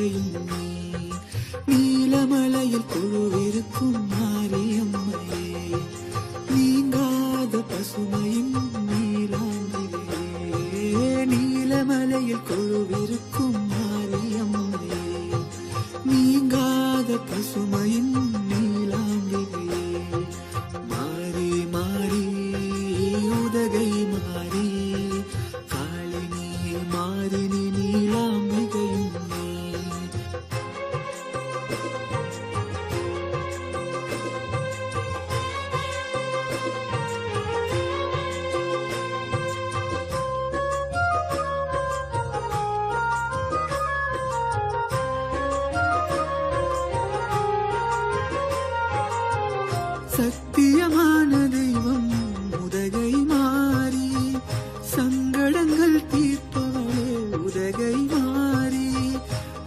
வாழ்க்கையும் நீ நீலமலையில் குழுவிருக்கும் மாரியம்மையே நீங்காத பசுமையும் நீலாங்கிலே நீலமலையில் குழுவிருக்கும் சத்தியமான தெய்வம் உதகை மாறி சங்கடங்கள் தீர்ப்பவளே உதகை மாறி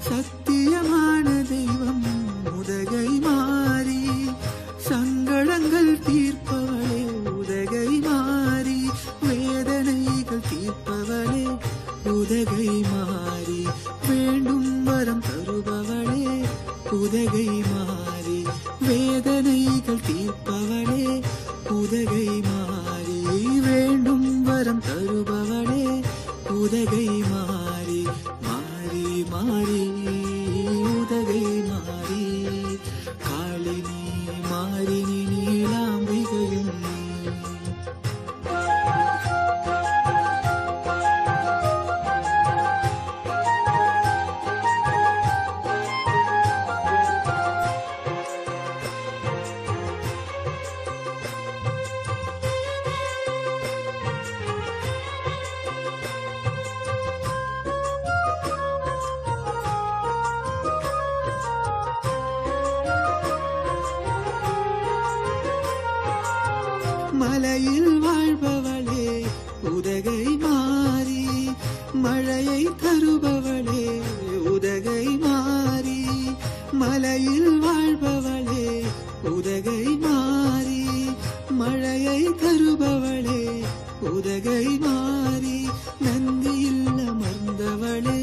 சத்தியமான தெய்வம் உதகை மாறி சங்கடங்கள் தீர்ப்பவளே உதகை மாறி வேதனைகள் தீர்ப்பவளே உதகை மாறி வேண்டும் வரம் தருபவளே உதகை மாறி. வேதனைகள் தீர்ப்பவளே உதகை மாறி வேண்டும் வரம் தருபவளே உதகை மாறி மாறி மாறி உதகை மாறி காளினி மாறினி மலையில் வாழ்பவளே உதகை மாறி மழையை தருபவளே உதகை மாறி மலையில் வாழ்பவளே உதகை மாறி மழையை தருபவளே உதகை மாறி நந்தியில் அமர்ந்தவளே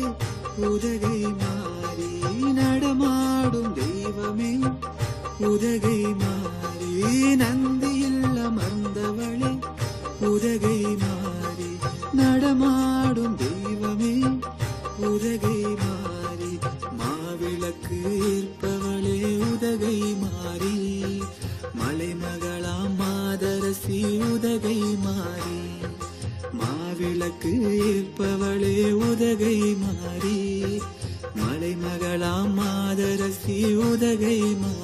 உதகை மாறி நடமாடும் தெய்வமே உதகை மாறி நந்தி நடமாடும் தெய்வமே உதகை மாறி மாவிளக்கு ஏற்பவளே உதகை மாறி மலைமகளாம் மாதரசி உதகை மாறி மாவிளக்கு ஏற்பவளே உதகை மாறி மலைமகளாம் மாதரசி உதகை மாறி.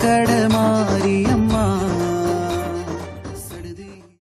ಕಡ